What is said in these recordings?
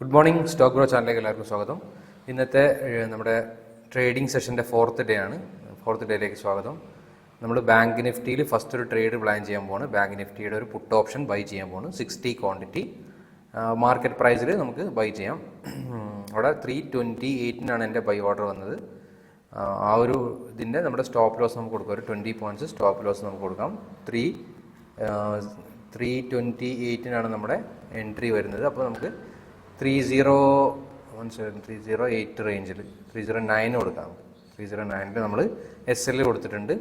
Good morning stock bro ചാനലിലേക്ക് എല്ലാവർക്കും സ്വാഗതം. ഇന്നത്തെ നമ്മുടെ ട്രേഡിംഗ് സെഷന്റെ ഫോർത്ത് ഡേ ആണ്. ഫോർത്ത് ഡേയിലേക്ക് സ്വാഗതം. നമ്മൾ ബാങ്ക് നിഫ്റ്റിയിൽ ഫസ്റ്റ് ഒരു ട്രേഡ് പ്ലാൻ ചെയ്യാൻ പോവാണ്. ബാങ്ക് നിഫ്റ്റിയുടെ ഒരു പുട്ട് ഓപ്ഷൻ ബൈ ചെയ്യാൻ പോവാണ്. സിക്സ്റ്റി ക്വാണ്ടിറ്റി മാർക്കറ്റ് പ്രൈസിൽ നമുക്ക് ബൈ ചെയ്യാം. അവിടെ ത്രീ ട്വന്റി എയ്റ്റിനാണ് എന്റെ ബൈ ഓർഡർ വന്നത്. ആ ഒരു ഇതിന്റെ നമ്മുടെ സ്റ്റോപ്പ് ലോസ് നമുക്ക് കൊടുക്കാം. ഒരു ട്വന്റി പോയിന്റ്സ് സ്റ്റോപ്പ് ലോസ് നമുക്ക് കൊടുക്കാം. ത്രീ ത്രീ ട്വന്റി എയ്റ്റിനാണ് നമ്മുടെ എൻട്രി വരുന്നത്. അപ്പോൾ നമുക്ക് three zero one seven three zero eight റേഞ്ചിൽ ത്രീ സീറോ നയൻ കൊടുക്കാം. ത്രീ സീറോ നയനിൽ നമ്മൾ എസ് എൽ കൊടുത്തിട്ടുണ്ട്.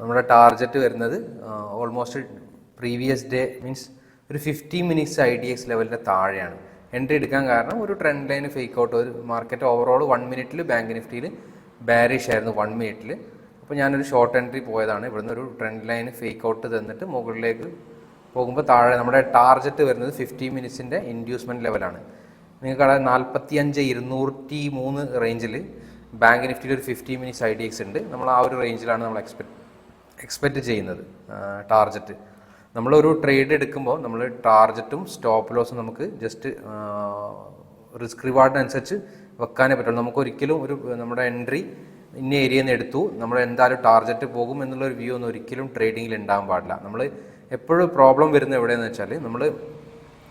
നമ്മുടെ ടാർജറ്റ് വരുന്നത് ഓൾമോസ്റ്റ് പ്രീവിയസ് ഡേ മീൻസ് ഒരു fifty minutes I D X ലെവലിന്റെ താഴെയാണ്. എൻട്രി എടുക്കാൻ കാരണം ഒരു ട്രെൻഡ് ലൈൻ ഫേക്ക് ഔട്ട് ഒരു മാർക്കറ്റ് ഓവറോൾ വൺ മിനിറ്റിൽ ബാങ്ക് നിഫ്റ്റിയിൽ ബാരിഷ് ആയിരുന്നു വൺ മിനിറ്റിൽ അപ്പോൾ ഞാനൊരു ഷോർട്ട് എൻട്രി പോയതാണ്. ഇവിടുന്ന് ഒരു ട്രെൻഡ് ലൈൻ ഫേക്ക് ഔട്ട് തന്നിട്ട് മുകളിലേക്ക് പോകുമ്പോൾ താഴെ നമ്മുടെ ടാർഗറ്റ് വരുന്നത് ഫിഫ്റ്റി മിനിറ്റ്സിന്റെ ഇൻഡ്യൂസ്മെന്റ് ലെവലാണ് നിങ്ങൾക്ക് അവിടെ നാൽപ്പത്തി അഞ്ച് ഇരുന്നൂറ്റി മൂന്ന് റേഞ്ചിൽ ബാങ്ക് നിഫ്റ്റിയിൽ ഒരു fifty minutes I D X ഉണ്ട്. നമ്മൾ ആ ഒരു റേഞ്ചിലാണ് നമ്മൾ എക്സ്പെക്ട് എക്സ്പെക്റ്റ് ചെയ്യുന്നത് ടാർജറ്റ്. നമ്മളൊരു ട്രേഡ് എടുക്കുമ്പോൾ നമ്മൾ ടാർജറ്റും സ്റ്റോപ്പ് ലോസും നമുക്ക് ജസ്റ്റ് റിസ്ക് റിവാർഡിനനുസരിച്ച് വെക്കാനേ പറ്റുള്ളൂ. നമുക്ക് ഒരിക്കലും ഒരു നമ്മുടെ എൻട്രി ഇന്ന ഏരിയയിൽ നിന്ന് എടുത്തു നമ്മൾ എന്തായാലും ടാർജറ്റ് പോകും എന്നുള്ള ഒരു വ്യൂ ഒന്നും ഒരിക്കലും ട്രേഡിങ്ങിൽ ഉണ്ടാകാൻ പാടില്ല. നമ്മൾ എപ്പോഴും പ്രോബ്ലം വരുന്നത് എവിടെയെന്ന് വെച്ചാൽ നമ്മൾ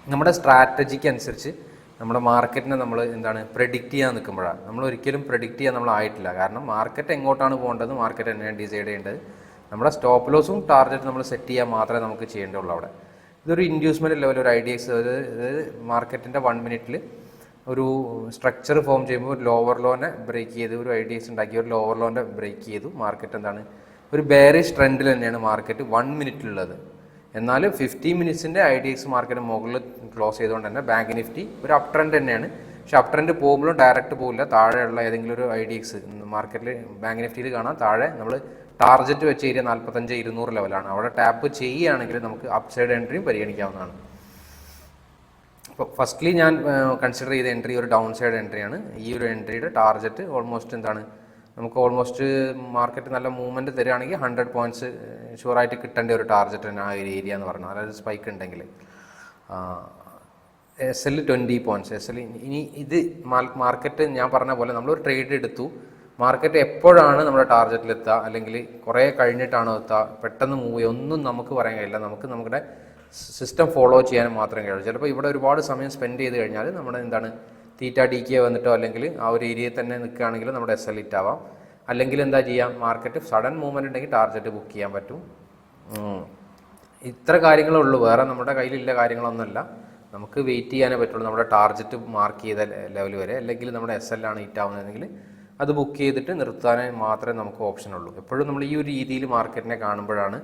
നമ്മുടെ സ്ട്രാറ്റജിക്ക് അനുസരിച്ച് നമ്മുടെ മാർക്കറ്റിനെ നമ്മൾ എന്താണ് പ്രെഡിക്റ്റ് ചെയ്യാൻ നിൽക്കുമ്പോഴാണ്. നമ്മൾ ഒരിക്കലും പ്രെഡിക്റ്റ് ചെയ്യാൻ നമ്മൾ ആയിട്ടില്ല. കാരണം മാർക്കറ്റ് എങ്ങോട്ടാണ് പോകേണ്ടത് മാർക്കറ്റ് എന്നെ ഡിസൈഡ് ചെയ്യേണ്ടത്. നമ്മുടെ സ്റ്റോപ്പ് ലോസും ടാർഗറ്റ് നമ്മൾ സെറ്റ് ചെയ്യാൻ മാത്രമേ നമുക്ക് ചെയ്യേണ്ടുള്ളൂ അവിടെ. ഇതൊരു ഇൻഡ്യൂസ്മെന്റ് ലെവൽ ഒരു ഐഡിയസ് അതായത് മാർക്കറ്റിന്റെ വൺ മിനിറ്റിൽ ഒരു സ്ട്രക്ചർ ഫോം ചെയ്യുമ്പോൾ ഒരു ലോവർ ലോനെ ബ്രേക്ക് ചെയ്ത് ഒരു ഐഡിയസ് ഉണ്ടാക്കി ഒരു ലോവർ ലോനെ ബ്രേക്ക് ചെയ്തു. മാർക്കറ്റ് എന്താണ്? ഒരു ബേറിഷ് ട്രെൻഡിൽ തന്നെയാണ് മാർക്കറ്റ് വൺ മിനിറ്റിലുള്ളത് എന്നാൽ ഫിഫ്റ്റി മിനിറ്റ്സിന്റെ ഐ ഡി എക്സ് മാർക്കറ്റ് മുകളിൽ ക്ലോസ് ചെയ്തുകൊണ്ട് തന്നെ ബാങ്ക് നിഫ്റ്റി ഒരു അപ് ട്രെൻഡ് തന്നെയാണ്. പക്ഷെ അപ് ട്രെൻഡ് പോകുമ്പോഴും ഡയറക്റ്റ് പോകില്ല താഴെയുള്ള ഏതെങ്കിലും ഒരു ഐ ഡി എക്സ് മാർക്കറ്റിൽ ബാങ്ക് നിഫ്റ്റിയിൽ കാണാം. താഴെ നമ്മൾ ടാർജറ്റ് വെച്ച് ഏരിയ നാൽപ്പത്തഞ്ച് ഇരുന്നൂറ് ലെവലാണ് അവിടെ ടാപ്പ് ചെയ്യുകയാണെങ്കിൽ നമുക്ക് അപ് സൈഡ് എൻട്രിയും പരിഗണിക്കാവുന്നതാണ്. അപ്പോൾ ഫസ്റ്റ്ലി ഞാൻ കൺസിഡർ ചെയ്ത എൻട്രി ഒരു ഡൗൺ സൈഡ് എൻട്രിയാണ് ഈ ഒരു എൻട്രിയുടെ ടാർഗറ്റ് ഓൾമോസ്റ്റ് എന്താണ്? നമുക്ക് ഓൾമോസ്റ്റ് മാർക്കറ്റ് നല്ല മൂവ്മെന്റ് തരികയാണെങ്കിൽ ഹൺഡ്രഡ് പോയിന്റ്സ് ഷുവറായിട്ട് കിട്ടേണ്ട ഒരു ടാർജറ്റ് തന്നെ ആ ഒരു ഏരിയ എന്ന് പറഞ്ഞാൽ. അതായത് സ്പൈക്ക് ഉണ്ടെങ്കിൽ. S L twenty points S L ഇനി ഇത് മാർക്കറ്റ് ഞാൻ പറഞ്ഞ പോലെ നമ്മൾ ഒരു ട്രേഡ് എടുത്തു. മാർക്കറ്റ് എപ്പോഴാണ് നമ്മുടെ ടാർഗറ്റിൽ എത്തുക? അല്ലെങ്കിൽ കുറേ കഴിഞ്ഞിട്ടാണോ എത്തുക? പെട്ടെന്ന് മൂവ് ഒന്നും നമുക്ക് പറയാൻ കഴിയില്ല. നമുക്ക് നമ്മുടെ സിസ്റ്റം ഫോളോ ചെയ്യാൻ മാത്രമേ കഴിയുള്ളൂ. ചിലപ്പോൾ ഇവിടെ ഒരുപാട് സമയം സ്പെൻഡ് ചെയ്ത് കഴിഞ്ഞാൽ നമ്മുടെ എന്താണ് തീറ്റ ഡി കെ വന്നിട്ടോ അല്ലെങ്കിൽ ആ ഒരു ഏരിയയിൽ തന്നെ നിൽക്കുകയാണെങ്കിൽ നമ്മുടെ എസ് എൽ ഇറ്റ് ആവാം. അല്ലെങ്കിൽ എന്താ ചെയ്യാം മാർക്കറ്റ് സഡൻ മൂവ്മെന്റ് ഉണ്ടെങ്കിൽ ടാർഗറ്റ് ബുക്ക് ചെയ്യാൻ പറ്റും. ഇത്ര കാര്യങ്ങളേ ഉള്ളൂ. വേറെ നമ്മുടെ കയ്യിലില്ല കാര്യങ്ങളൊന്നുമല്ല. നമുക്ക് വെയിറ്റ് ചെയ്യാനേ പറ്റുള്ളൂ. നമ്മുടെ ടാർഗറ്റ് മാർക്ക് ചെയ്ത ലെവൽ വരെ. അല്ലെങ്കിൽ നമ്മുടെ എസ് ആണ് ഹിറ്റ് ആവുന്നതെങ്കിൽ അത് ബുക്ക് ചെയ്തിട്ട് നിർത്താനേ മാത്രമേ നമുക്ക് ഓപ്ഷൻ ഉള്ളൂ. എപ്പോഴും നമ്മൾ ഈ ഒരു രീതിയിൽ മാർക്കറ്റിനെ കാണുമ്പോഴാണ്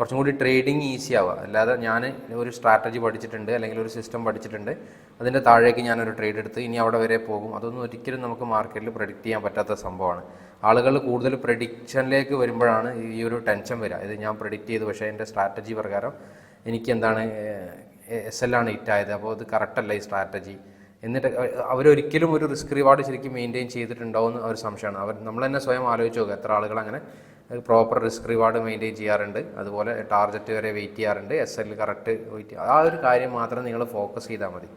കുറച്ചും കൂടി ട്രേഡിങ് ഈസി ആവുക. അല്ലാതെ ഞാൻ ഒരു സ്ട്രാറ്റജി പഠിച്ചിട്ടുണ്ട് അല്ലെങ്കിൽ ഒരു സിസ്റ്റം പഠിച്ചിട്ടുണ്ട് അതിന്റെ താഴേക്ക് ഞാനൊരു ട്രേഡ് എടുത്ത് ഇനി അവിടെ വരെ പോകും. അതൊന്നും ഒരിക്കലും നമുക്ക് മാർക്കറ്റിൽ പ്രഡിക്റ്റ് ചെയ്യാൻ പറ്റാത്ത സംഭവമാണ്. ആളുകൾ കൂടുതൽ പ്രഡിക്ഷനിലേക്ക് വരുമ്പോഴാണ് ഈ ഒരു ടെൻഷൻ വരിക. ഇത് ഞാൻ പ്രഡിക്റ്റ് ചെയ്തു പക്ഷേ എന്റെ സ്ട്രാറ്റജി പ്രകാരം എനിക്ക് എന്താണ് എസ് ആണ് ഹിറ്റ് അപ്പോൾ അത് കറക്റ്റല്ല ഈ സ്ട്രാറ്റജി എന്നിട്ട് അവരൊരിക്കലും ഒരു റിസ്ക് റിവാർഡ് ശരിക്കും മെയിന്റെയിൻ ചെയ്തിട്ടുണ്ടാവുമെന്ന് ഒരു സംശയമാണ്. അവർ നമ്മൾ തന്നെ സ്വയം ആലോചിച്ച് നോക്കുക എത്ര ആളുകൾ അങ്ങനെ പ്രോപ്പർ റിസ്ക് റിവാർഡ് മെയിന്റെയിൻ ചെയ്യാറുണ്ട്. അതുപോലെ ടാർഗറ്റ് വരെ വെയിറ്റ് ചെയ്യാറുണ്ട്. എസ് എൽ കറക്റ്റ് വെയിറ്റ് ആ ഒരു കാര്യം മാത്രം നിങ്ങൾ ഫോക്കസ് ചെയ്താൽ മതി.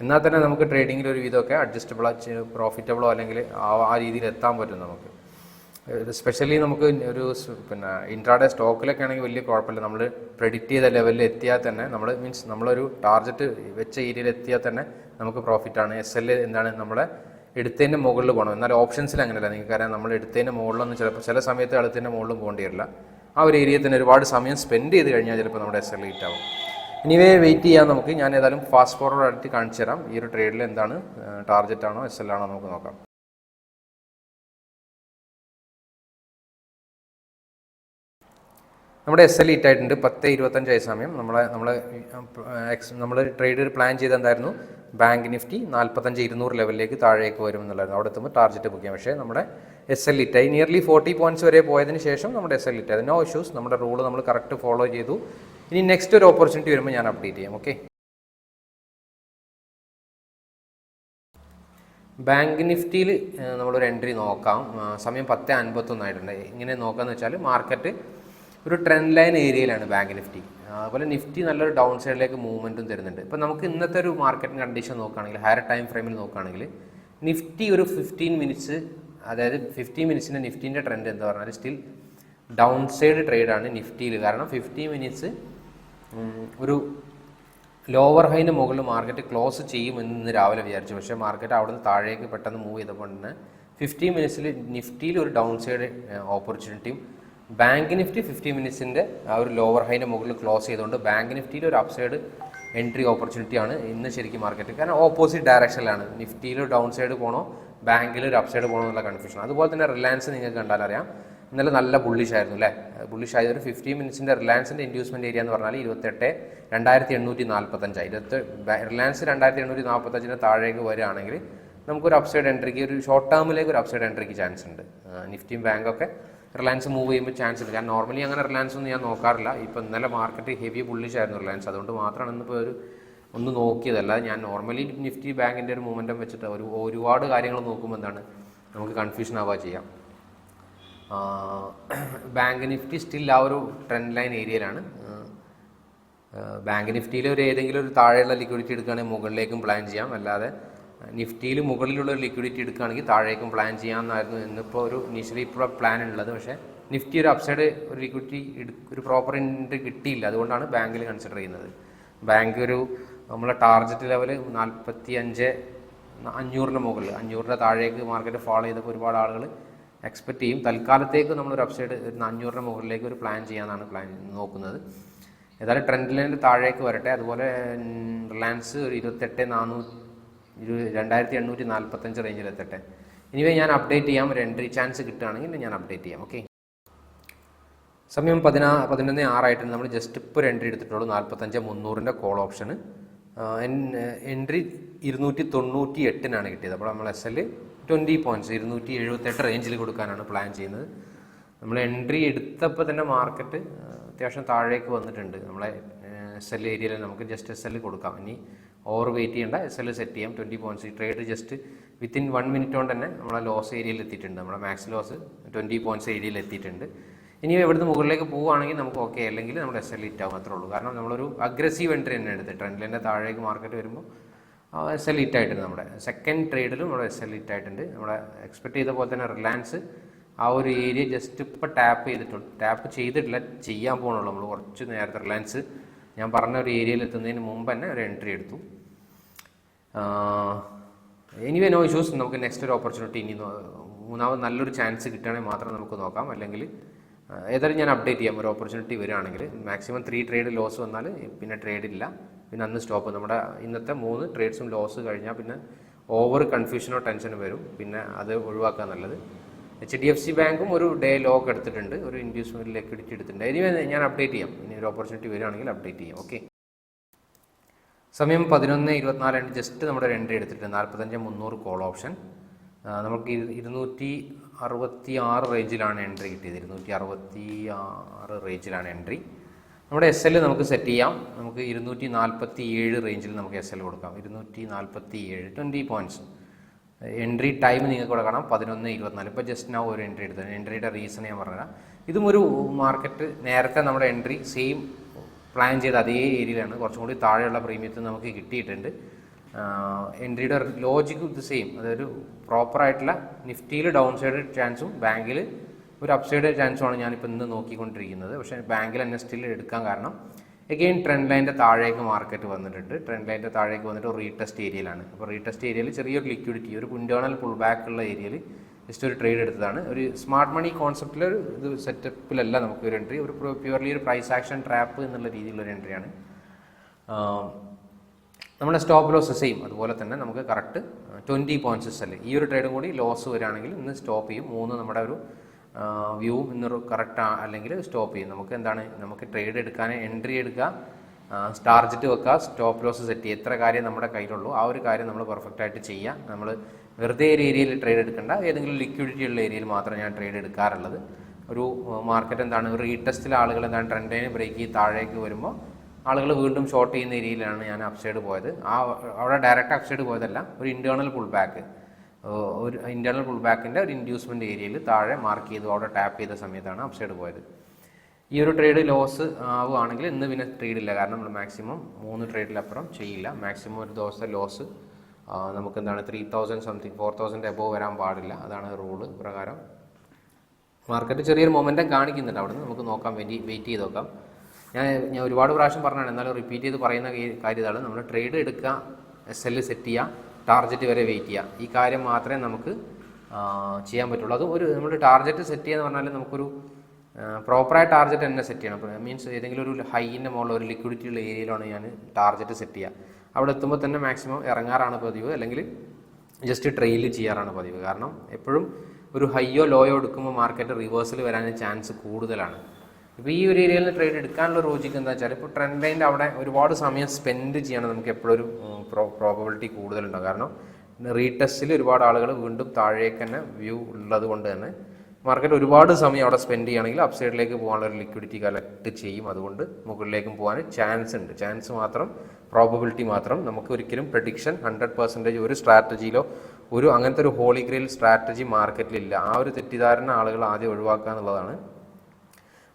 എന്നാൽ തന്നെ നമുക്ക് ട്രേഡിങ്ങിൽ ഒരു വിധമൊക്കെ അഡ്ജസ്റ്റബിളോ പ്രോഫിറ്റബിളോ അല്ലെങ്കിൽ ആ രീതിയിൽ എത്താൻ പറ്റും നമുക്ക്. സ്പെഷ്യലി നമുക്ക് ഒരു പിന്നെ ഇൻട്രാഡേ സ്റ്റോക്കിലൊക്കെ ആണെങ്കിൽ വലിയ കുഴപ്പമില്ല. നമ്മൾ പ്രെഡിക്റ്റ് ചെയ്ത ലെവലിൽ എത്തിയാൽ തന്നെ നമ്മൾ മീൻസ് നമ്മളൊരു ടാർഗറ്റ് വെച്ച ഏരിയയിൽ എത്തിയാൽ തന്നെ നമുക്ക് പ്രോഫിറ്റാണ് എസ് എൽ എന്താണ് നമ്മളെ എടുത്തതിന്റെ മുകളിൽ പോകണം. എന്നാൽ ഓപ്ഷൻസിൽ അങ്ങനെയല്ല. നിങ്ങൾക്ക് അറിയാം നമ്മൾ എടുത്തതിന്റെ മുകളിലൊന്നും ചിലപ്പോൾ ചില സമയത്ത് എടുത്തതിന്റെ മുകളിലും പോകേണ്ടി വരില്ല. ആ ഒരു ഏരിയയിൽ തന്നെ ഒരുപാട് സമയം സ്പെൻഡ് ചെയ്ത് കഴിഞ്ഞാൽ ചിലപ്പോൾ നമ്മുടെ എസ് എൽ ഹിറ്റ് ആവും. ഇനിവേ വെയിറ്റ് ചെയ്യാൻ നമുക്ക്. ഞാൻ ഏതായാലും ഫാസ്റ്റ് ഫോർവേഡ് ആയിട്ട് കാണിച്ചു തരാം. ഈ ഒരു ട്രേഡിൽ എന്താണ് ടാർഗറ്റ് ആണോ എസ് എൽ ആണോ നമുക്ക് നോക്കാം. നമ്മുടെ എസ് എൽ ഹിറ്റ് ആയിട്ടുണ്ട്. പത്ത് ഇരുപത്തഞ്ചായ സമയം. നമ്മളെ നമ്മൾ എക്സ് നമ്മൾ ട്രേഡ് പ്ലാൻ ചെയ്ത് എന്തായിരുന്നു ബാങ്ക് നിഫ്റ്റി നാൽപ്പത്തഞ്ച് ഇരുന്നൂറ് ലെവലിലേക്ക് താഴേക്ക് വരും എന്നുള്ളതായിരുന്നു അവിടെ എത്തുമ്പോൾ ടാർഗറ്റ് ബുക്ക് ചെയ്യാം പക്ഷേ നമ്മുടെ എസ് എൽ ഹിറ്റായി നിയർലി ഫോർട്ടി പോയിന്റ്സ് വരെ പോയതിന് ശേഷം നമ്മുടെ S L it hit no issues നമ്മുടെ റൂൾ നമ്മൾ കറക്റ്റ് ഫോളോ ചെയ്തു. ഇനി നെക്സ്റ്റ് ഒരു ഓപ്പർച്യൂണിറ്റി വരുമ്പോൾ ഞാൻ അപ്ഡേറ്റ് ചെയ്യാം. ഓക്കെ ബാങ്ക് നിഫ്റ്റിയിൽ നമ്മളൊരു എൻട്രി നോക്കാം. സമയം പത്ത് അൻപത്തൊന്നായിട്ടുണ്ട്. ഇങ്ങനെ നോക്കാന്ന് വെച്ചാൽ മാർക്കറ്റ് ഒരു ട്രെൻഡ് ലൈൻ ഏരിയയിലാണ് ബാങ്ക് നിഫ്റ്റി അതുപോലെ നിഫ്റ്റി നല്ലൊരു ഡൗൺ സൈഡിലേക്ക് മൂവ്മെന്റും തരുന്നുണ്ട്. ഇപ്പോൾ നമുക്ക് ഇന്നത്തെ ഒരു മാർക്കറ്റ് കണ്ടീഷൻ നോക്കുകയാണെങ്കിൽ ഹയർ ടൈം ഫ്രെയിമിൽ നോക്കുകയാണെങ്കിൽ നിഫ്റ്റി ഒരു ഫിഫ്റ്റീൻ മിനിറ്റ്സ് അതായത് ഫിഫ്റ്റീൻ മിനിറ്റ്സിന്റെ നിഫ്റ്റീന്റെ ട്രെൻഡ് എന്താ പറഞ്ഞാൽ സ്റ്റിൽ ഡൗൺ സൈഡ് ട്രേഡാണ് നിഫ്റ്റിയിൽ കാരണം ഫിഫ്റ്റീൻ മിനിറ്റ്സ് ഒരു ലോവർ ഹൈന് മുകളിൽ മാർക്കറ്റ് ക്ലോസ് ചെയ്യുമെന്ന് ഇന്ന് രാവിലെ വിചാരിച്ചു. പക്ഷേ മാർക്കറ്റ് അവിടെ നിന്ന് താഴേക്ക് പെട്ടെന്ന് മൂവ് ചെയ്തപ്പോൾ തന്നെ ഫിഫ്റ്റീൻ മിനിറ്റ്സിൽ നിഫ്റ്റിയിൽ ഒരു ഡൗൺ സൈഡ് ഓപ്പർച്യൂണിറ്റിയും ബാങ്ക് നിഫ്റ്റി ഫിഫ്റ്റി മിനിറ്റ്സിന്റെ ആ ഒരു ലോവർ ഹൈന്റെ മുകളിൽ ക്ലോസ് ചെയ്തുകൊണ്ട് ബാങ്ക് നിഫ്റ്റിയിൽ ഒരു അപ്സൈഡ് എൻട്രി ഓപ്പർച്യൂണിറ്റിയാണ് ഇന്ന് ശരിക്കും മാർക്കറ്റ് കാരണം ഓപ്പോസിറ്റ് ഡയറക്ഷനിലാണ് നിഫ്റ്റിയിൽ ഡൗൺ സൈഡ് പോകണോ ബാങ്കിൽ ഒരു അപ്സൈഡ് പോകണോ എന്നുള്ള കൺഫ്യൂഷൻ അതുപോലെ തന്നെ റിലയൻസ് നിങ്ങൾക്ക് കണ്ടാലറിയാം ഇന്നലെ നല്ല ബുള്ളിഷ് ആയിരുന്നു അല്ലേ? ബുള്ളിഷ് ആയത് ഒരു ഫിഫ്റ്റി മിനിറ്റ്സിന്റെ റിലയൻസിന്റെ ഇൻഡ്യൂസ്മെന്റ് ഏരിയ എന്ന് പറഞ്ഞാൽ ഇരുപത്തെട്ട് രണ്ടായിരത്തി എണ്ണൂറ്റി നാൽപ്പത്തഞ്ച് ഇരുപത്തി റിലയൻസ് രണ്ടായിരത്തി എണ്ണൂറ്റി നാൽപ്പത്തഞ്ചിന് താഴേക്ക് വരികയാണെങ്കിൽ നമുക്കൊരു അപ്സൈഡ് എൻട്രിക്ക് ഒരു ഷോർട്ട് ടേമിലേക്ക് ഒരു അപ്സൈഡ് എൻട്രിക്ക് ചാൻസ് ഉണ്ട്. നിഫ്റ്റിയും ബാങ്കൊക്കെ റിലയൻസ് മൂവ് ചെയ്യുമ്പോൾ ചാൻസ് ഉണ്ട് ഞാൻ നോർമലി അങ്ങനെ റിലയൻസ് ഒന്നും ഞാൻ നോക്കാറില്ല. ഇപ്പോൾ ഇന്നലെ മാർക്കറ്റ് ഹെവി ബുള്ളിഷ് ആയിരുന്നു റിലയൻസ്. അതുകൊണ്ട് മാത്രമാണ് ഇന്നിപ്പോൾ ഒരു ഒന്ന് നോക്കിയതല്ല ഞാൻ നോർമലി നിഫ്റ്റി ബാങ്കിന്റെ ഒരു മൂമെന്റം വെച്ചിട്ട് ഒരു ഒരുപാട് കാര്യങ്ങൾ നോക്കുമ്പോൾ എന്താണ്? നമുക്ക് കൺഫ്യൂഷൻ ആവുക ചെയ്യാം. ബാങ്ക് നിഫ്റ്റി സ്റ്റിൽ ആ ഒരു ട്രെൻഡ് ലൈൻ ഏരിയയിലാണ് ബാങ്ക് നിഫ്റ്റിയിൽ ഒരു ഏതെങ്കിലും ഒരു താഴെയുള്ള ലിക്വിഡിറ്റി എടുക്കുകയാണെങ്കിൽ മുകളിലേക്കും പ്ലാൻ ചെയ്യാം. അല്ലാതെ നിഫ്റ്റിയിൽ മുകളിലുള്ള ഒരു ലിക്വിഡിറ്റി എടുക്കുകയാണെങ്കിൽ താഴേക്കും പ്ലാൻ ചെയ്യാമെന്നായിരുന്നു ഇന്നിപ്പോൾ ഒരു ഇനീഷ്യലി ഇപ്പോൾ പ്ലാൻ ഉള്ളത്. പക്ഷേ നിഫ്റ്റി ഒരു അപ്സൈഡ് ഒരു ലിക്വിഡിറ്റി ഒരു പ്രോപ്പർ ഇൻട്രി കിട്ടിയില്ല. അതുകൊണ്ടാണ് ബാങ്കിൽ കൺസിഡർ ചെയ്യുന്നത്. ബാങ്ക് ഒരു നമ്മളെ ടാർജറ്റ് ലെവൽ നാൽപ്പത്തി അഞ്ച് അഞ്ഞൂറിന് മുകളിൽ. അഞ്ഞൂറിന്റെ താഴേക്ക് മാർക്കറ്റ് ഫോളോ ചെയ്തപ്പോൾ ഒരുപാട് ആളുകൾ എക്സ്പെക്ട് ചെയ്യും. തൽക്കാലത്തേക്ക് നമ്മളൊരു അപ്സൈഡ് അഞ്ഞൂറിന് മുകളിലേക്ക് ഒരു പ്ലാൻ ചെയ്യാനാണ് പ്ലാൻ നോക്കുന്നത്. ഏതായാലും ട്രെൻഡ് ലൈനിൽ താഴേക്ക് വരട്ടെ. അതുപോലെ റിലയൻസ് ഒരു ഇരുപത്തെട്ട് നാനൂറ്റി രണ്ടായിരത്തി എണ്ണൂറ്റി നാൽപ്പത്തഞ്ച് റേഞ്ചിൽ എത്തട്ടെ. ഇനിവേ ഞാൻ അപ്ഡേറ്റ് ചെയ്യാം. ഒരു എൻട്രി ചാൻസ് കിട്ടുകയാണെങ്കിൽ ഞാൻ അപ്ഡേറ്റ് ചെയ്യാം. ഓക്കെ സമയം പതിനാ പതിനൊന്ന് ആറായിട്ടുണ്ട് നമ്മൾ ജസ്റ്റ് ഇപ്പോൾ ഒരു എൻട്രി എടുത്തിട്ടുള്ളൂ. നാൽപ്പത്തഞ്ച് മുന്നൂറിന്റെ കോൾ ഓപ്ഷന് എൻട്രി ഇരുന്നൂറ്റി തൊണ്ണൂറ്റി എട്ടിനാണ് കിട്ടിയത്. അപ്പോൾ നമ്മൾ എസ് എൽ ട്വന്റി പോയിന്റ്സ് ഇരുന്നൂറ്റി എഴുപത്തെട്ട് റേഞ്ചിൽ കൊടുക്കാനാണ് പ്ലാൻ ചെയ്യുന്നത്. നമ്മൾ എൻട്രി എടുത്തപ്പോൾ തന്നെ മാർക്കറ്റ് അത്യാവശ്യം താഴേക്ക് വന്നിട്ടുണ്ട്. നമ്മളെ എസ് എൽ ഏരിയയിൽ നമുക്ക് ജസ്റ്റ് എസ് എൽ കൊടുക്കാം. ഇനി ഓവർ വെയിറ്റ് ചെയ്യേണ്ട എസ് എൽ സെറ്റ് ചെയ്യാം. ട്വന്റി പോയിന്റ്സ് ഈ trade just within one minute കൊണ്ട് തന്നെ നമ്മളെ ലോസ് ഏരിയയിൽ എത്തിയിട്ടുണ്ട്. നമ്മുടെ മാക്സ് ലോസ് ട്വന്റി പോയിന്റ്സ് ഏരിയയിൽ എത്തിയിട്ടുണ്ട്. ഇനി എവിടുന്ന് മുകളിലേക്ക് പോവുകയാണെങ്കിൽ നമുക്ക് ഓക്കെ അല്ലെങ്കിൽ നമ്മുടെ എസ് എൽ ഹിറ്റ് ആവും അത്രേ ഉള്ളൂ. കാരണം നമ്മളൊരു അഗ്രസീവ് എൻട്രി തന്നെ എടുത്ത് ട്രെൻഡിലിന്റെ താഴേക്ക് മാർക്കറ്റ് വരുമ്പോൾ എസ് എൽ ഹിറ്റ് ആയിട്ടുണ്ട് നമ്മുടെ. സെക്കൻഡ് ട്രേഡിലും നമ്മുടെ എസ് എൽ ഹിറ്റ് ആയിട്ടുണ്ട്. നമ്മുടെ എക്സ്പെക്ട് ചെയ്ത പോലെ തന്നെ റിലയൻസ് ആ ഒരു ഏരിയ ജസ്റ്റ് ഇപ്പോൾ ടാപ്പ് ചെയ്തിട്ടുണ്ട്. ടാപ്പ് ചെയ്തിട്ടില്ല. ചെയ്യാൻ പോകണുള്ളൂ നമ്മൾ കുറച്ച് നേരത്തെ റിലയൻസ് ഞാൻ പറഞ്ഞ ഒരു ഏരിയയിൽ എത്തുന്നതിന് മുമ്പ് തന്നെ ഒരു എൻട്രി എടുത്തു. എനിവേ നോ ഇഷ്യൂസ് നമുക്ക് നെക്സ്റ്റ് ഒരു ഓപ്പർച്യൂണിറ്റി ഇനി മൂന്നാമത് നല്ലൊരു ചാൻസ് കിട്ടുകയാണെങ്കിൽ മാത്രം നമുക്ക് നോക്കാം. അല്ലെങ്കിൽ ഏതായാലും ഞാൻ അപ്ഡേറ്റ് ചെയ്യാം. ഒരു ഓപ്പർച്യൂണിറ്റി വരികയാണെങ്കിൽ. മാക്സിമം ത്രീ ട്രേഡ് ലോസ് വന്നാൽ പിന്നെ ട്രേഡ് ഇല്ല. പിന്നെ അന്ന് സ്റ്റോപ്പ് നമ്മുടെ ഇന്നത്തെ മൂന്ന് ട്രേഡ്സും ലോസ് കഴിഞ്ഞാൽ പിന്നെ ഓവർ കൺഫ്യൂഷനോ ടെൻഷനോ വരും. പിന്നെ അത് ഒഴിവാക്കാൻ നല്ലത്. എച്ച് ഡി എഫ് സി ബാങ്കും ഒരു ഡേ ലോക്ക് എടുത്തിട്ടുണ്ട്. ഒരു ഇൻഡ്യൂസ്മെന്റ് ലിക്വിഡിറ്റി എടുത്തിട്ടുണ്ട്. ഇനി ഞാൻ അപ്ഡേറ്റ് ചെയ്യാം. ഇനി ഒരു ഓപ്പർച്യൂണിറ്റി വരികയാണെങ്കിൽ അപ്ഡേറ്റ് ചെയ്യാം. ഓക്കെ സമയം പതിനൊന്ന് ഇരുപത്തിനാലാണ് ജസ്റ്റ് നമ്മുടെ ഒരു എൻട്രി എടുത്തിട്ട് നാൽപ്പത്തഞ്ച് മുന്നൂറ് കോൾ ഓപ്ഷൻ നമുക്ക് ഇരു- ഇരുന്നൂറ്റി അറുപത്തി ആറ് റേഞ്ചിലാണ് എൻട്രി കിട്ടിയത്. ഇരുന്നൂറ്റി അറുപത്തി ആറ് റേഞ്ചിലാണ് എൻട്രി നമ്മുടെ എസ് എൽ നമുക്ക് സെറ്റ് ചെയ്യാം. നമുക്ക് ഇരുന്നൂറ്റി നാൽപ്പത്തി ഏഴ് റേഞ്ചിൽ നമുക്ക് എസ് എൽ കൊടുക്കാം. ഇരുന്നൂറ്റി നാൽപ്പത്തി ഏഴ് ട്വന്റി പോയിന്റ്സ് എൻട്രി ടൈം നിങ്ങൾക്ക് ഇവിടെ കാണാം. പതിനൊന്ന് ഇരുപത്തിനാല്. ഇപ്പോൾ ജസ്റ്റ് ഞാൻ ഒരു എൻട്രി എടുത്തത്. എൻട്രിയുടെ റീസൺ ഞാൻ പറഞ്ഞുതരാം. ഇതും ഒരു മാർക്കറ്റ് നേരത്തെ നമ്മുടെ എൻട്രി സെയിം പ്ലാൻ ചെയ്ത അതേ ഏരിയയിലാണ് കുറച്ചും കൂടി താഴെയുള്ള പ്രീമിയത്തിൽ നമുക്ക് കിട്ടിയിട്ടുണ്ട്. എൻട്രിയുടെ ലോജിക്ക് ഇത് സെയിം അതൊരു പ്രോപ്പറായിട്ടുള്ള നിഫ്റ്റിയിൽ ഡൗൺ സൈഡ് ചാൻസും ബാങ്കിൽ ഒരു അപ്സൈഡ് ചാൻസുമാണ് ഞാനിപ്പോൾ ഇന്ന് നോക്കിക്കൊണ്ടിരിക്കുന്നത്. പക്ഷേ ബാങ്കിൽ തന്നെ സ്റ്റിൽ എടുക്കാൻ കാരണം എഗെയിൻ ട്രെൻഡ് ലൈന്റെ താഴേക്ക് മാർക്കറ്റ് വന്നിട്ടുണ്ട്. ട്രെൻഡ് ലൈന്റെ താഴേക്ക് വന്നിട്ട് റീടെസ്റ്റ് ഏരിയയിലാണ് അപ്പോൾ റീടെസ്റ്റ് ഏരിയയിൽ ചെറിയൊരു ലിക്വിഡിറ്റി ഒരു കുണ്ടോണൽ പുൾ ബാക്ക് ഉള്ള ഏരിയയിൽ ജസ്റ്റ് ഒരു ട്രേഡ് എടുത്തതാണ്. ഒരു സ്മാർട്ട് മണി കോൺസെപ്റ്റിൽ ഒരു ഇത് സെറ്റപ്പിലല്ല നമുക്ക് ഒരു എൻട്രി ഒരു പ്യുവർലി ഒരു പ്രൈസ് ആക്ഷൻ ട്രാപ്പ് എന്നുള്ള രീതിയിലുള്ള ഒരു എൻട്രിയാണ് നമ്മുടെ സ്റ്റോപ്പ് ലോസ് സെയിം അതുപോലെ തന്നെ നമുക്ക് കറക്റ്റ് ട്വന്റി പോയിന്റ്സ് അല്ലേ? ഈ ഒരു ട്രേഡും കൂടി ലോസ് വരികയാണെങ്കിൽ ഇന്ന് സ്റ്റോപ്പ് ചെയ്യും. മൂന്ന് നമ്മുടെ ഒരു വ്യൂ എന്നൊരു കറക്റ്റ് അല്ലെങ്കിൽ സ്റ്റോപ്പ് ചെയ്യും. നമുക്ക് എന്താണ് നമുക്ക് ട്രേഡ് എടുക്കാൻ എൻട്രി എടുക്കുക ടാർജറ്റ് വെക്കുക സ്റ്റോപ്പ് ലോസ് സെറ്റ് ചെയ്യുക. എത്ര കാര്യം നമ്മുടെ കയ്യിലുള്ളൂ. ആ ഒരു കാര്യം നമ്മൾ പെർഫെക്റ്റ് ആയിട്ട് ചെയ്യുക. നമ്മൾ വെറുതെ ഒരു ഏരിയയിൽ ട്രേഡ് എടുക്കേണ്ട. ഏതെങ്കിലും ലിക്വിഡിറ്റി ഉള്ള ഏരിയയിൽ മാത്രമേ ഞാൻ ട്രേഡ് എടുക്കാറുള്ളത്. ഒരു മാർക്കറ്റ് എന്താണ് ഒരു റീടെസ്റ്റിൽ ആളുകൾ എന്താണ് ട്രെൻഡ് ലൈന് ബ്രേക്ക് ചെയ്ത് താഴേക്ക് വരുമ്പോൾ ആളുകൾ വീണ്ടും ഷോർട്ട് ചെയ്യുന്ന ഏരിയയിലാണ് ഞാൻ അപ്സൈഡ് പോയത്. ആ അവിടെ ഡയറക്റ്റ് അപ്സൈഡ് പോയതല്ല ഒരു ഇന്റേർണൽ പുൾ ബാക്ക് ഒരു ഇന്റേർണൽ പുൾ ബാക്കിന്റെ ഒരു ഇൻഡ്യൂസ്മെന്റ് ഏരിയയിൽ താഴെ മാർക്ക് ചെയ്തു. അവിടെ ടാപ്പ് ചെയ്ത സമയത്താണ് അപ്സൈഡ് പോയത്. ഈ ഒരു ട്രേഡ് ലോസ് ആവുകയാണെങ്കിൽ ഇന്ന് പിന്നെ ട്രേഡ് ഇല്ല. കാരണം നമ്മൾ മാക്സിമം മൂന്ന് ട്രേഡിലപ്പുറം ചെയ്യില്ല. മാക്സിമം ഒരു ദിവസത്തെ ലോസ് നമുക്ക് എന്താണ് three thousand something four thousand above വരാൻ പാടില്ല. അതാണ് റൂൾ പ്രകാരം. മാർക്കറ്റ് ചെറിയൊരു മൊമെന്റം കാണിക്കുന്നുണ്ട്. അവിടെ നിന്ന് നമുക്ക് നോക്കാം. വേണ്ടി വെയിറ്റ് ചെയ്ത് നോക്കാം. ഞാൻ ഞാൻ ഒരുപാട് പ്രാവശ്യം പറഞ്ഞാണ് എന്നാലും റിപ്പീറ്റ് ചെയ്ത് പറയുന്ന കാര്യമാണ് നമ്മൾ ട്രേഡ് എടുക്കുക എൽ സെറ്റ് ചെയ്യുക ടാർഗറ്റ് വരെ വെയിറ്റ് ചെയ്യുക ഈ കാര്യം മാത്രമേ നമുക്ക് ചെയ്യാൻ പറ്റുള്ളൂ. അത് ഒരു നമ്മൾ ടാർഗറ്റ് സെറ്റ് ചെയ്യുക എന്ന് പറഞ്ഞാൽ നമുക്കൊരു പ്രോപ്പറായ ടാർഗറ്റ് തന്നെ സെറ്റ് ചെയ്യണം. മീൻസ് ഏതെങ്കിലും ഒരു ഹൈന്റെ മുകളിൽ ഒരു ലിക്വിഡിറ്റി ഉള്ള ഏരിയയിലാണ് ഞാൻ ടാർഗറ്റ് സെറ്റ് ചെയ്യുക അവിടെ എത്തുമ്പോൾ തന്നെ മാക്സിമം ഇറങ്ങാറാണ് പതിവ്. അല്ലെങ്കിൽ ജസ്റ്റ് ട്രെയിൽ ചെയ്യാറാണ് പതിവ്. കാരണം എപ്പോഴും ഒരു ഹൈയോ ലോയോ എടുക്കുമ്പോൾ മാർക്കറ്റ് റിവേഴ്സിൽ വരാൻ ചാൻസ് കൂടുതലാണ്. ഇപ്പോൾ ഈ ഒരു ഏരിയയിൽ ട്രേഡ് എടുക്കാനുള്ള ലോജിക്ക് എന്താ വെച്ചാൽ ഇപ്പോൾ ട്രെൻഡ് ലൈന്റെ അവിടെ ഒരുപാട് സമയം സ്പെൻഡ് ചെയ്യണം നമുക്ക് എപ്പോഴും ഒരു പ്രോബബിലിറ്റി കൂടുതലുണ്ടാകും കാരണം റീടെസ്റ്റിൽ ഒരുപാട് ആളുകൾ വീണ്ടും താഴേക്ക് തന്നെ വ്യൂ ഉള്ളത് കൊണ്ട് തന്നെ മാർക്കറ്റ് ഒരുപാട് സമയം അവിടെ സ്പെൻഡ് ചെയ്യുകയാണെങ്കിൽ അപ്സൈഡിലേക്ക് പോകാനുള്ള ഒരു ലിക്വിഡിറ്റി കളക്ട് ചെയ്യും. അതുകൊണ്ട് മുകളിലേക്കും പോകാൻ ചാൻസ് ഉണ്ട്. ചാൻസ് മാത്രം പ്രോബബിലിറ്റി മാത്രം നമുക്ക് ഒരിക്കലും പ്രഡിക്ഷൻ ഹൺഡ്രഡ് പെർസെന്റേജ് ഒരു സ്ട്രാറ്റജിയിലോ ഒരു അങ്ങനത്തെ ഒരു ഹോളി ഗ്രെയിൽ സ്ട്രാറ്റജി മാർക്കറ്റിലില്ല ആ ഒരു തെറ്റിദ്ധാരണ ആളുകൾ ആദ്യം ഒഴിവാക്കുക എന്നുള്ളതാണ്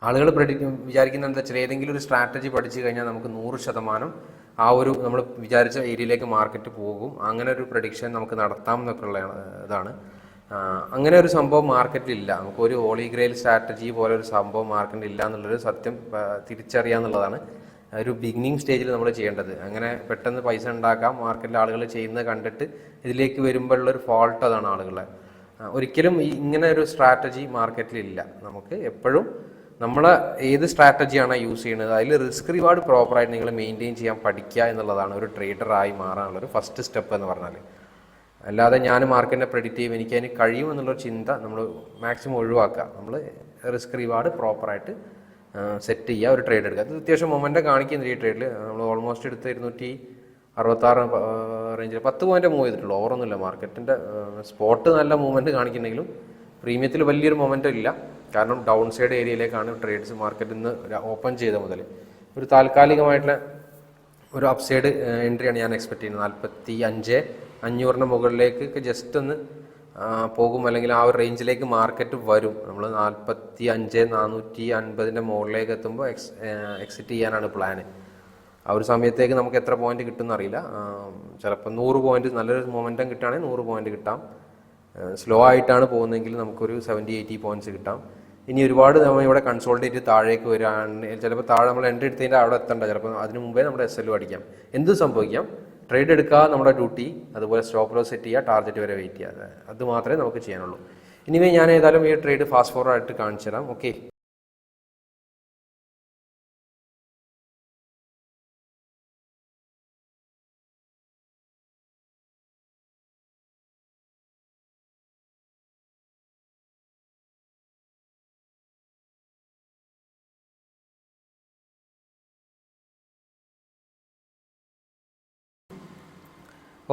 ആളുകൾ പ്രഡിക്റ്റ് വിചാരിക്കുന്ന എന്താ വെച്ചാൽ ഏതെങ്കിലും ഒരു സ്ട്രാറ്റജി പഠിച്ചു കഴിഞ്ഞാൽ നമുക്ക് നൂറ് ശതമാനം ആ ഒരു നമ്മൾ വിചാരിച്ച ഏരിയയിലേക്ക് മാർക്കറ്റ് പോകും. അങ്ങനെ ഒരു പ്രഡിക്ഷൻ നമുക്ക് നടത്താം എന്നൊക്കെയുള്ള ഇതാണ്. അങ്ങനെ ഒരു സംഭവം മാർക്കറ്റിലില്ല നമുക്ക് ഒരു ഹോളി ഗ്രെയിൽ സ്ട്രാറ്റജി പോലെ ഒരു സംഭവം മാർക്കറ്റിൽ ഇല്ല എന്നുള്ളൊരു സത്യം ആ, തിരിച്ചറിയാന്നുള്ളതാണ് ഒരു ബിഗിനിങ് സ്റ്റേജിൽ നമ്മൾ ചെയ്യേണ്ടത്. അങ്ങനെ പെട്ടെന്ന് പൈസ ഉണ്ടാക്കാം. മാർക്കറ്റിൽ ആളുകൾ ചെയ്യുന്നത് കണ്ടിട്ട് ഇതിലേക്ക് വരുമ്പോഴുള്ളൊരു ഫോൾട്ട് അതാണ് ആളുകളെ ഒരിക്കലും ഇങ്ങനെ ഒരു സ്ട്രാറ്റജി മാർക്കറ്റിലില്ല നമുക്ക് എപ്പോഴും നമ്മൾ ഏത് സ്ട്രാറ്റജിയാണ് യൂസ് ചെയ്യുന്നത്? അതിൽ റിസ്ക് റിവാർഡ് പ്രോപ്പറായിട്ട് നിങ്ങൾ മെയിന്റെയിൻ ചെയ്യാൻ പഠിക്കുക എന്നുള്ളതാണ് ഒരു ട്രേഡറായി മാറാനുള്ള ഒരു ഫസ്റ്റ് സ്റ്റെപ്പ് എന്ന് പറഞ്ഞാൽ അല്ലാതെ ഞാൻ മാർക്കറ്റിനെ പ്രെഡിക്റ്റ് ചെയ്യും എനിക്ക് അതിന് കഴിയും എന്നുള്ളൊരു ചിന്ത നമ്മൾ മാക്സിമം ഒഴിവാക്കുക. നമ്മൾ റിസ്ക് റിവാർഡ് പ്രോപ്പറായിട്ട് സെറ്റ് ചെയ്യുക ഒരു ട്രേഡ് എടുക്കുക. അത് അത്യാവശ്യം മൊമെന്റ് കാണിക്കുന്നില്ല ഈ ട്രേഡിൽ നമ്മൾ ഓൾമോസ്റ്റ് എടുത്ത് ഇരുന്നൂറ്റി അറുപത്താറ് റേഞ്ചിൽ പത്ത് പോയിന്റ് മൂവ് ചെയ്തിട്ടുള്ളൂ. ഓവറൊന്നുമില്ല മാർക്കറ്റിന്റെ സ്പോട്ട് നല്ല മൂവ്മെന്റ് കാണിക്കുന്നെങ്കിലും പ്രീമിയത്തിൽ വലിയൊരു മൊമെന്റം ഇല്ല. കാരണം ഡൗൺ സൈഡ് ഏരിയയിലേക്കാണ് ട്രേഡ്സ് മാർക്കറ്റ് ഇന്ന് ഓപ്പൺ ചെയ്ത മുതൽ ഒരു താൽക്കാലികമായിട്ടുള്ള ഒരു അപ്സൈഡ് എൻട്രിയാണ് ഞാൻ എക്സ്പെക്ട് ചെയ്യുന്നത്. നാൽപ്പത്തി അഞ്ച് അഞ്ഞൂറിന് മുകളിലേക്ക് ജസ്റ്റ് ഒന്ന് പോകും. അല്ലെങ്കിൽ ആ ഒരു റേഞ്ചിലേക്ക് മാർക്കറ്റ് വരും. നമ്മൾ നാൽപ്പത്തി അഞ്ച് നാനൂറ്റി അൻപതിന്റെ മുകളിലേക്ക് എത്തുമ്പോൾ എക്സ് എക്സിറ്റ് ചെയ്യാനാണ് പ്ലാന് ആ ഒരു സമയത്തേക്ക് നമുക്ക് എത്ര പോയിന്റ് കിട്ടുമെന്ന് അറിയില്ല ചിലപ്പോൾ നൂറ് പോയിന്റ് നല്ലൊരു മൊമെന്റം കിട്ടുകയാണെങ്കിൽ നൂറ് പോയിന്റ് കിട്ടാം. സ്ലോ ആയിട്ടാണ് പോകുന്നതെങ്കിൽ നമുക്കൊരു സെവന്റി എയ്റ്റി പോയിന്റ്സ് കിട്ടാം. ഇനി ഒരുപാട് നമ്മൾ ഇവിടെ കൺസോൾട്ടേറ്റ് താഴേക്ക് വരികയാണ് ചിലപ്പോൾ താഴെ നമ്മൾ എൻട്രി എടുത്തതിന്റെ അവിടെ എത്തണ്ട. ചിലപ്പോൾ അതിന് മുമ്പേ നമ്മുടെ എസ് എൽ അടിക്കാം എന്ത് സംഭവിക്കാം? ട്രേഡ് എടുക്കുക നമ്മുടെ ഡ്യൂട്ടി അതുപോലെ സ്റ്റോപ്പ് ലോസ് സെറ്റ് ചെയ്യുക ടാർഗറ്റ് വരെ വെയിറ്റ് ചെയ്യുക. അത് മാത്രമേ നമുക്ക് ചെയ്യാനുള്ളൂ. ഇനിവേ ഞാൻ ഏതായാലും ഈ ട്രേഡ് ഫാസ്റ്റ് ഫോർവേഡ് ആയിട്ട് കാണിച്ചു തരാം ഓക്കെ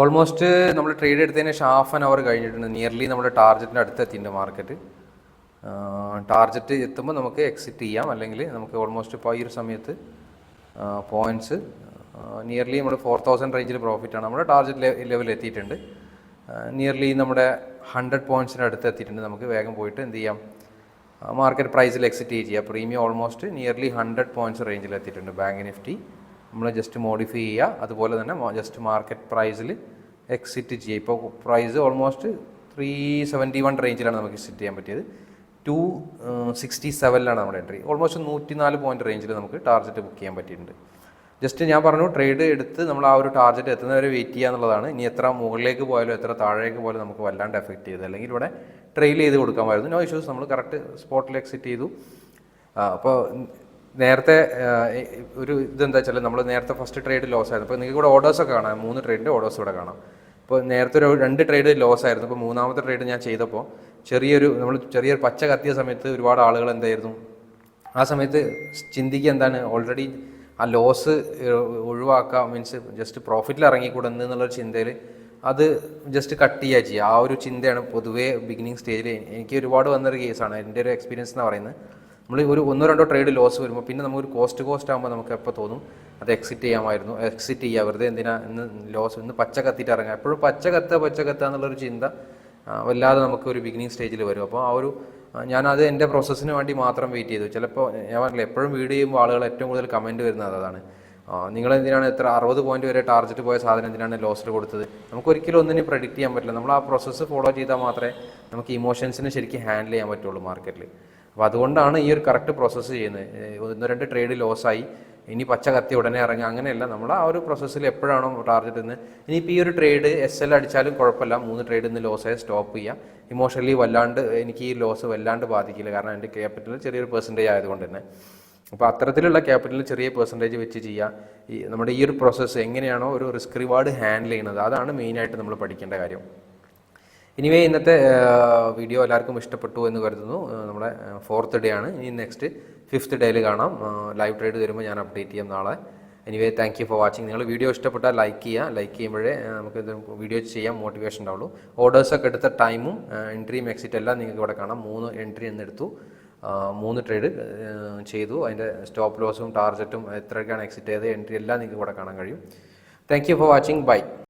ഓൾമോസ്റ്റ് നമ്മൾ ട്രേഡ് എടുത്തതിന് ഹാഫ് ആൻ അവർ കഴിഞ്ഞിട്ടുണ്ട്. നിയർലി നമ്മുടെ ടാർജറ്റിന്റെ അടുത്ത് എത്തിയിട്ടുണ്ട് മാർക്കറ്റ് ടാർജറ്റ് എത്തുമ്പോൾ നമുക്ക് എക്സിറ്റ് ചെയ്യാം. അല്ലെങ്കിൽ നമുക്ക് ഓൾമോസ്റ്റ് ഇപ്പോൾ ഈ ഒരു സമയത്ത് പോയിന്റ്സ് നിയർലി നമ്മൾ ഫോർ തൗസൻഡ് റേഞ്ചിൽ പ്രോഫിറ്റാണ് നമ്മുടെ ടാർജറ്റ് ലെവലിൽ എത്തിയിട്ടുണ്ട്. നിയർലി നമ്മുടെ ഹൺഡ്രഡ് പോയിന്റ്സിന്റെ അടുത്ത് എത്തിയിട്ടുണ്ട് നമുക്ക് വേഗം പോയിട്ട് എന്ത് ചെയ്യാം? മാർക്കറ്റ് പ്രൈസിൽ എക്സിറ്റ് ചെയ്യുക premium almost nearly hundred points റേഞ്ചിൽ എത്തിയിട്ടുണ്ട്. ബാങ്ക് നിഫ്റ്റി നമ്മൾ ജസ്റ്റ് മോഡിഫൈ ചെയ്യുക അതുപോലെ തന്നെ ജസ്റ്റ് മാർക്കറ്റ് പ്രൈസിൽ എക്സിറ്റ് ചെയ്യുക ഇപ്പോൾ price almost three seventy one റേഞ്ചിലാണ് നമുക്ക് എക്സിറ്റ് ചെയ്യാൻ പറ്റിയത്. ടു സിക്സ്റ്റി സെവനിലാണ് നമ്മുടെ എൻട്രി ഓൾമോസ്റ്റ് നൂറ്റി നാല് പോയിന്റ് റേഞ്ചിൽ നമുക്ക് ടാർഗറ്റ് ബുക്ക് ചെയ്യാൻ പറ്റിയിട്ടുണ്ട്. ജസ്റ്റ് ഞാൻ പറഞ്ഞു ട്രേഡ് എടുത്ത് നമ്മൾ ആ ഒരു ടാർഗറ്റ് എത്തുന്നവരെ വെയിറ്റ് ചെയ്യുക എന്നുള്ളതാണ്. ഇനി എത്ര മുകളിലേക്ക് പോയാലും എത്ര താഴേക്ക് പോയാലും നമുക്ക് വല്ലാണ്ട് എഫക്റ്റ് ചെയ്ത്. അല്ലെങ്കിൽ ഇവിടെ ട്രെയിൽ ചെയ്ത് കൊടുക്കാമായിരുന്നു നോ ഇഷ്യൂസ് നമ്മൾ കറക്റ്റ് സ്പോട്ടിൽ എക്സിറ്റ് ചെയ്തു. അപ്പോൾ നേരത്തെ ഒരു ഇതെന്താ വെച്ചാൽ നമ്മൾ നേരത്തെ ഫസ്റ്റ് ട്രേഡ് ലോസ് ആയിരുന്നു. അപ്പോൾ നിങ്ങൾക്ക് ഇവിടെ ഓർഡേഴ്സൊക്കെ കാണാം. മൂന്ന് ട്രേഡിന്റെ ഓർഡേഴ്സ് ഇവിടെ കാണാം. ഇപ്പോൾ നേരത്തെ ഒരു രണ്ട് ട്രേഡ് ലോസ് ആയിരുന്നു. അപ്പോൾ മൂന്നാമത്തെ ട്രേഡ് ഞാൻ ചെയ്തപ്പോൾ ചെറിയൊരു നമ്മൾ ചെറിയൊരു പച്ച കത്തിയ സമയത്ത് ഒരുപാട് ആളുകൾ എന്തായിരുന്നു? ആ സമയത്ത് ചിന്തിക്കുക എന്താണ്? ഓൾറെഡി ആ ലോസ് ഒഴിവാക്കാം മീൻസ് ജസ്റ്റ് പ്രോഫിറ്റിൽ ഇറങ്ങിക്കൂടുന്നു എന്നുള്ളൊരു ചിന്തയിൽ അത് ജസ്റ്റ് കട്ട് ചെയ്യുക ചെയ്യുക. ആ ഒരു ചിന്തയാണ് പൊതുവേ ബിഗിനിങ് സ്റ്റേജിൽ എനിക്ക് ഒരുപാട് വന്നൊരു കേസാണ് എന്റെ ഒരു എക്സ്പീരിയൻസ് എന്ന് പറയുന്നത്. നമ്മൾ ഒരു ഒന്നോ രണ്ടോ ട്രേഡ് ലോസ് വരുമ്പോൾ പിന്നെ നമുക്കൊരു കോസ്റ്റ് കോസ്റ്റ് ആകുമ്പോൾ നമുക്ക് എപ്പോൾ തോന്നും? അത് എക്സിറ്റ് ചെയ്യാമായിരുന്നു. എക്സിറ്റ് ചെയ്യുക വെറുതെ എന്തിനാ ഇന്ന് ലോസ് ഇന്ന് പച്ച കത്തിയിട്ട് ഇറങ്ങുക എപ്പോഴും പച്ച കത്ത പച്ച കത്ത എന്നുള്ളൊരു ചിന്ത വല്ലാതെ നമുക്ക് ഒരു ബിഗിനിങ് സ്റ്റേജിൽ വരും. അപ്പോൾ ആ ഒരു ഞാനത് എന്റെ പ്രോസസ്സിന് വേണ്ടി മാത്രം വെയിറ്റ് ചെയ്തു. ചിലപ്പോൾ ഞാൻ പറഞ്ഞില്ല എപ്പോഴും വീഡിയോ ചെയ്യുമ്പോൾ ആളുകൾ ഏറ്റവും കൂടുതൽ കമന്റ് വരുന്നത് അതാണ്. നിങ്ങൾ എന്തിനാണ് എത്ര അറുപത് പോയിന്റ് വരെ ടാർജറ്റ് പോയ സാധനം എന്തിനാണ് ലോസിൽ കൊടുത്തത്? നമുക്ക് ഒരിക്കലും ഒന്നിനും പ്രഡിക്റ്റ് ചെയ്യാൻ പറ്റില്ല. നമ്മൾ ആ പ്രോസസ്സ് ഫോളോ ചെയ്താൽ മാത്രമേ നമുക്ക് ഇമോഷൻസിനെ ശരിക്കും ഹാൻഡിൽ ചെയ്യാൻ പറ്റുള്ളൂ മാർക്കറ്റിൽ അപ്പോൾ അതുകൊണ്ടാണ് ഈ ഒരു കറക്റ്റ് പ്രോസസ്സ് ചെയ്യുന്നത്. ഒന്ന് രണ്ട് ട്രേഡ് ലോസായി ഇനി പച്ച കത്തി ഉടനെ ഇറങ്ങുക. അങ്ങനെയല്ല. നമ്മൾ ആ ഒരു പ്രോസസ്സിൽ എപ്പോഴാണോ ടാർഗറ്റ് നിന്ന് ഇനിയിപ്പോൾ ഈ ഒരു ട്രേഡ് എസ് എൽ അടിച്ചാലും കുഴപ്പമില്ല. മൂന്ന് ട്രേഡിൽ നിന്ന് ലോസായി സ്റ്റോപ്പ് ചെയ്യുക ഇമോഷണലി വല്ലാണ്ട് എനിക്ക് ഈ ലോസ് വല്ലാണ്ട് ബാധിക്കില്ല. കാരണം എന്റെ ക്യാപിറ്റൽ ചെറിയൊരു പെർസെന്റേജ് ആയതുകൊണ്ട് തന്നെ. അപ്പോൾ അത്തരത്തിലുള്ള ക്യാപിറ്റൽ ചെറിയ പെർസെന്റേജ് വെച്ച് ചെയ്യുക ഈ നമ്മുടെ ഈ ഒരു പ്രോസസ്സ് എങ്ങനെയാണോ ഒരു റിസ്ക് റിവാർഡ് ഹാൻഡിൽ ചെയ്യുന്നത്. അതാണ് മെയിനായിട്ട് നമ്മൾ പഠിക്കേണ്ട കാര്യം. ഇനിവേ ഇന്നത്തെ വീഡിയോ എല്ലാവർക്കും ഇഷ്ടപ്പെട്ടു എന്ന് കരുതുന്നു. നമ്മുടെ ഫോർത്ത് ഡേ ആണ്. ഇനി നെക്സ്റ്റ് ഫിഫ്ത്ത് ഡേയിൽ കാണാം. ലൈവ് ട്രേഡ് വരുമ്പോൾ ഞാൻ അപ്ഡേറ്റ് ചെയ്യാം നാളെ. Anyway thank you for watching നിങ്ങൾ വീഡിയോ ഇഷ്ടപ്പെട്ടാൽ ലൈക്ക് ചെയ്യുക. ലൈക്ക് ചെയ്യുമ്പോഴേ നമുക്ക് വീഡിയോ ചെയ്യാൻ മോട്ടിവേഷൻ ഉണ്ടാവുള്ളൂ. ഓർഡേഴ്സൊക്കെ എടുത്ത ടൈമും എൻട്രിയും എക്സിറ്റ് എല്ലാം നിങ്ങൾക്ക് ഇവിടെ കാണാം. മൂന്ന് എൻട്രി എന്നെടുത്തു. മൂന്ന് ട്രേഡ് ചെയ്തു. അതിന്റെ സ്റ്റോപ്പ് ലോസും ടാർജറ്റും എത്രയൊക്കെയാണ് എക്സിറ്റ് ചെയ്തത് എൻട്രി എല്ലാം നിങ്ങൾക്ക് ഇവിടെ കാണാൻ കഴിയും. Thank you for watching bye